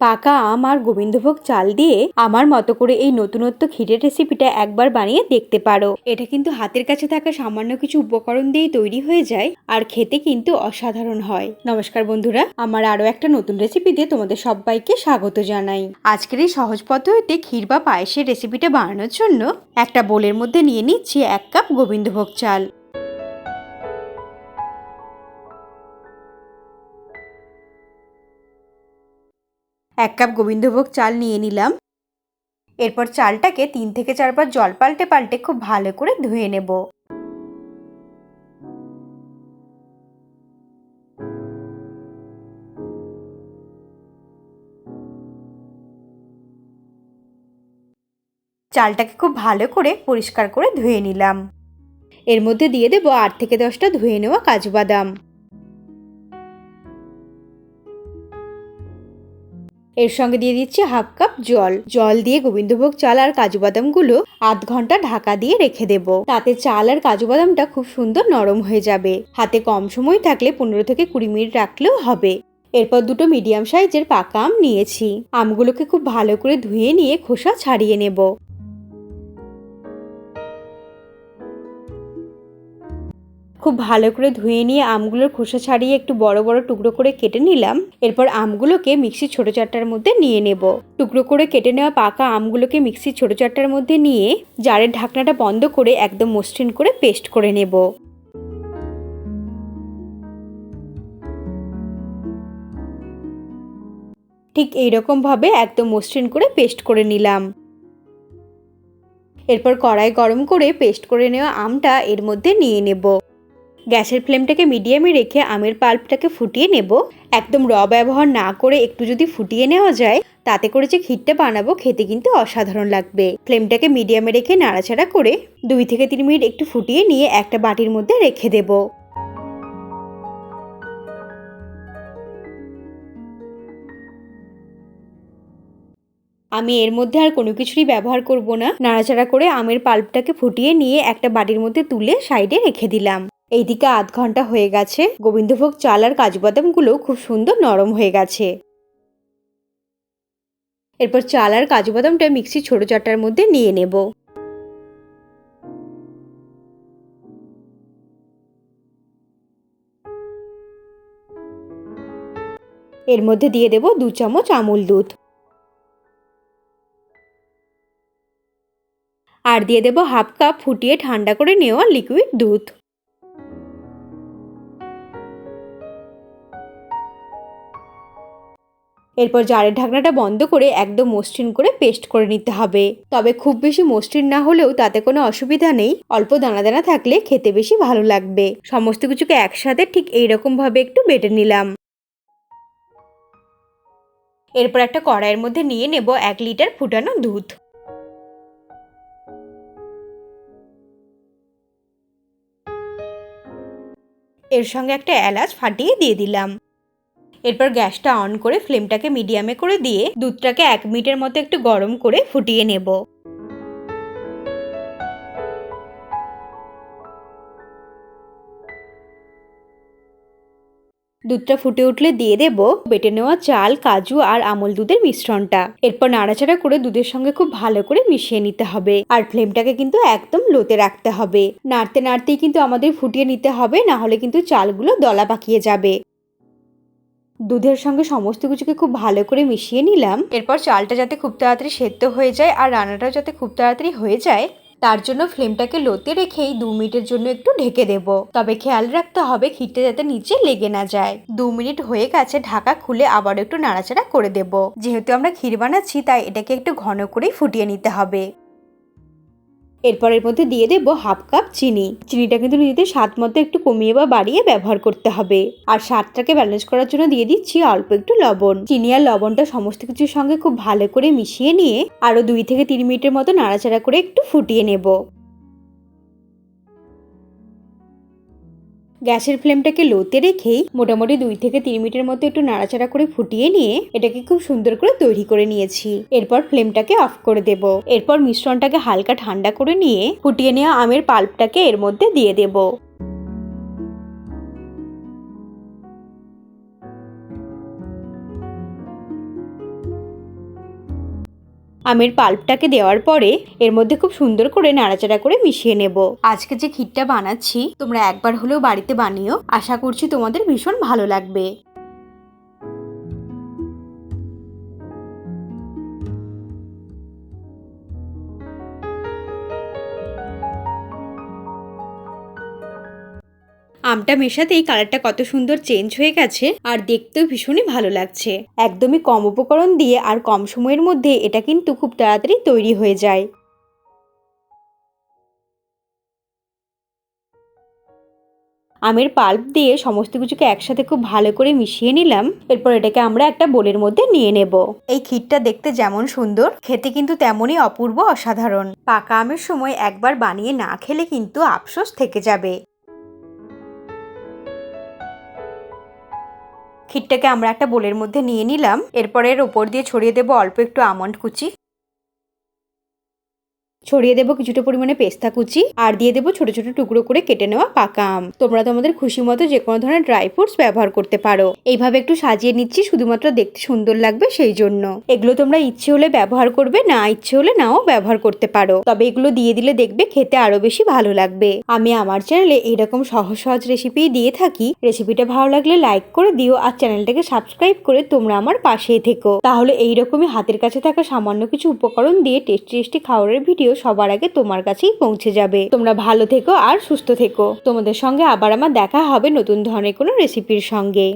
পাকা আম আর গোবিন্দভোগ চাল দিয়ে আমার মতো করে এই নতুনত্ব ক্ষীরের রেসিপিটা একবার বানিয়ে দেখতে পারো। এটা কিন্তু হাতের কাছে থাকা সামান্য কিছু উপকরণ দিয়েই তৈরি হয়ে যায় আর খেতে কিন্তু অসাধারণ হয়। নমস্কার বন্ধুরা, আমার আরও একটা নতুন রেসিপিতে তোমাদের সবাইকে স্বাগত জানাই। আজকের এই সহজ পদ্ধতিতে ক্ষীর বা পায়েসের রেসিপিটা বানানোর জন্য একটা বোলের মধ্যে নিয়ে নিচ্ছি এক কাপ গোবিন্দভোগ চাল। এক কাপ গোবিন্দভোগ চাল নিয়ে নিলাম। এরপর চালটাকে তিন থেকে চারবার জল পাল্টে পাল্টে খুব ভালো করে ধুয়ে নেব। চালটাকে খুব ভালো করে পরিষ্কার করে ধুয়ে নিলাম। এর মধ্যে দিয়ে দেবো আট থেকে দশটা ধুয়ে নেওয়া কাজু বাদাম। এর সঙ্গে দিয়ে দিচ্ছি হাফ কাপ জল। জল দিয়ে গোবিন্দভোগ চাল আর কাজু বাদামগুলো আধ ঘণ্টা ঢাকা দিয়ে রেখে দেব। তাতে চাল আর কাজু বাদামটা খুব সুন্দর নরম হয়ে যাবে। হাতে কম সময় থাকলে পনেরো থেকে কুড়ি মিনিট রাখলেও হবে। এরপর দুটো মিডিয়াম সাইজের পাকা আম নিয়েছি। আমগুলোকে খুব ভালো করে ধুয়ে নিয়ে খোসা ছাড়িয়ে নেব। খুব ভালো করে ধুয়ে নিয়ে আমগুলোর খোসা ছাড়িয়ে একটু বড় বড় টুকরো করে কেটে নিলাম। এরপর আমগুলোকে মিক্সির ছোট চারটার মধ্যে নিয়ে নেব। টুকরো করে কেটে নেওয়া পাকা আমগুলোকে মিক্সির ছোট চারটার মধ্যে নিয়ে জারের ঢাকনাটা বন্ধ করে একদম মসৃণ করে পেস্ট করে নেব। ঠিক এইরকমভাবে একদম মসৃণ করে পেস্ট করে নিলাম। এরপর কড়াই গরম করে পেস্ট করে নেওয়া আমটা এর মধ্যে নিয়ে নেব। গ্যাসের ফ্লেমটাকে মিডিয়ামে রেখে আমের পাল্পটাকে ফুটিয়ে নেব। একদম র ব্যবহার না করে একটু যদি ফুটিয়ে নেওয়া যায়, তাতে করে যে ক্ষীরটা বানাবো খেতে কিন্তু অসাধারণ লাগবে। ফ্লেমটাকে মিডিয়ামে রেখে নাড়াচাড়া করে দুই থেকে তিন মিনিট একটু ফুটিয়ে নিয়ে একটা বাটির মধ্যে রেখে দেব। আমি এর মধ্যে আর কোনো কিছুরই ব্যবহার করব না। নাড়াচাড়া করে আমের পাল্পটাকে ফুটিয়ে নিয়ে একটা বাটির মধ্যে তুলে সাইডে রেখে দিলাম। এইদিকে আধ ঘণ্টা হয়ে গেছে। গোবিন্দভোগ চাল আর কাজু বাদামগুলো খুব সুন্দর নরম হয়ে গেছে। এরপর চাল আর কাজু বাদামটা মিক্সি ছোট চাটার মধ্যে নিয়ে নেব। এর মধ্যে দিয়ে দেব দু চামচ আমুল দুধ। আর দিয়ে দেব হাফ কাপ ফুটিয়ে ঠান্ডা করে নেওয়া লিকুইড দুধ। এরপর জারের ঢাকনাটা বন্ধ করে একদম মসৃণ করে পেস্ট করে নিতে হবে। তবে খুব বেশি মসৃণ না হলেও তাতে কোনো অসুবিধা নেই। অল্প দানা দানা থাকলে খেতে বেশি ভালো লাগবে। সমস্ত কিছুকে একসাথে ঠিক এইরকম ভাবে একটু বেটে নিলাম। এরপর একটা কড়াইয়ের মধ্যে নিয়ে নেব এক লিটার ফুটানো দুধ। এর সঙ্গে একটা এলাচ ফাটিয়ে দিয়ে দিলাম। এরপর গ্যাসটা অন করে ফ্লেমটাকে মিডিয়ামে করে দিয়ে দুধটাকে এক মিনিটের মতো একটু গরম করে ফুটিয়ে নেব। দুধটা ফুটে উঠলে দিয়ে দেব বেটে নেওয়া চাল, কাজু আর আমল দুধের মিশ্রণটা। এরপর নাড়াচাড়া করে দুধের সঙ্গে খুব ভালো করে মিশিয়ে নিতে হবে আর ফ্লেমটাকে কিন্তু একদম লোতে রাখতে হবে। নাড়তে, নাড়তেই কিন্তু আমাদের ফুটিয়ে নিতে হবে না হলে কিন্তু চালগুলো দলা পাকিয়ে যাবে। দুধের সঙ্গে সমস্ত কিছুকে খুব ভালো করে মিশিয়ে নিলাম। এরপর চালটা যাতে খুব তাড়াতাড়ি সেদ্ধ হয়ে যায় আর রান্নাটাও যাতে খুব তাড়াতাড়ি হয়ে যায়, তার জন্য ফ্লেমটাকে লোতে রেখেই দু মিনিটের জন্য একটু ঢেকে দেব। তবে খেয়াল রাখতে হবে ক্ষীরটা যাতে নিচে লেগে না যায়। দু মিনিট হয়ে গেছে, ঢাকা খুলে আবার একটু নাড়াচাড়া করে দেব। যেহেতু আমরা ক্ষীর বানাচ্ছি, তাই এটাকে একটু ঘন করেই ফুটিয়ে নিতে হবে। এরপর এর মধ্যে দিয়ে দেবো হাফ কাপ চিনি। চিনিটা কিন্তু নিজেদের স্বাদ মতো একটু কমিয়ে বা বাড়িয়ে ব্যবহার করতে হবে। আর স্বাদটাকে ব্যালেন্স করার জন্য দিয়ে দিচ্ছি অল্প একটু লবণ। চিনি আর লবণটা সমস্ত কিছুর সঙ্গে খুব ভালো করে মিশিয়ে নিয়ে আরও দুই থেকে তিন মিনিটের মতো নাড়াচাড়া করে একটু ফুটিয়ে নেব। গ্যাসের ফ্লেমটাকে লোতে রেখেই মোটামুটি দুই থেকে তিন মিনিটের মতো একটু নাড়াচাড়া করে ফুটিয়ে নিয়ে এটাকে খুব সুন্দর করে তৈরি করে নিয়েছি। এরপর ফ্লেমটাকে অফ করে দেব। এরপর মিশ্রণটাকে হালকা ঠান্ডা করে নিয়ে ফুটিয়ে নেওয়া আমের পাল্পটাকে এর মধ্যে দিয়ে দেব। আমের পাল্পটাকে দেওয়ার পরে এর মধ্যে খুব সুন্দর করে নাড়াচাড়া করে মিশিয়ে নেব। আজকে যে ক্ষীরটা বানাচ্ছি, তোমরা একবার হলেও বাড়িতে বানিও। আশা করছি তোমাদের ভীষণ ভালো লাগবে। আমটা মেশাতেই কালারটা কত সুন্দর চেঞ্জ হয়ে গেছে আর দেখতেও ভীষণই ভালো লাগছে। একদমই কম উপকরণ দিয়ে আর কম সময়ের মধ্যে এটা কিন্তু খুব তাড়াতাড়ি তৈরি হয়ে যায়। আমের পাল্প দিয়ে সমস্ত কিছুকে একসাথে খুব ভালো করে মিশিয়ে নিলাম, এরপর এটাকে আমরা একটা বোলের মধ্যে নিয়ে নেব। এই ক্ষীরটা দেখতে যেমন সুন্দর, খেতে কিন্তু তেমনই অপূর্ব অসাধারণ। পাকা আমের সময় একবার বানিয়ে না খেলে কিন্তু আফসোস থেকে যাবে। ক্ষীরটাকে আমরা একটা বোলের মধ্যে নিয়ে নিলাম। এরপরের ওপর দিয়ে ছড়িয়ে দেবো অল্প একটু আমন্ড কুচি। ছড়িয়ে দেবো কিছুটা পরিমাণে পেস্তা কুচি আর দিয়ে দেবো ছোট ছোট টুকরো করে কেটে নেওয়া পাকা আম। তোমরা তোমাদের খুশি মতো যে কোনো ধরনের ড্রাই ফ্রুটস ব্যবহার করতে পারো। এইভাবে একটু সাজিয়ে নিচ্ছি, শুধুমাত্র দেখতে সুন্দর লাগবে সেই জন্য। এগুলো তোমরা ইচ্ছে হলে ব্যবহার করবে, না ইচ্ছে হলে নাও ব্যবহার করতে পারো। তবে এগুলো দিয়ে দিলে দেখবে খেতে আরও বেশি ভালো লাগবে। আমি আমার চ্যানেলে এইরকম সহজ সহজ রেসিপি দিয়ে থাকি। রেসিপিটা ভালো লাগলে লাইক করে দিও আর চ্যানেলটাকে সাবস্ক্রাইব করে তোমরা আমার পাশেই থেকো। তাহলে এইরকমই হাতের কাছে থাকা সামান্য কিছু উপকরণ দিয়ে টেস্টি টেস্টি খাবারের ভিডিও সবার আগে তোমার কাছেই পৌঁছে যাবে। তোমরা ভালো থেকো আর সুস্থ থেকো। তোমাদের সঙ্গে আবার আমার দেখা হবে নতুন ধরনের কোনো রেসিপির সঙ্গে।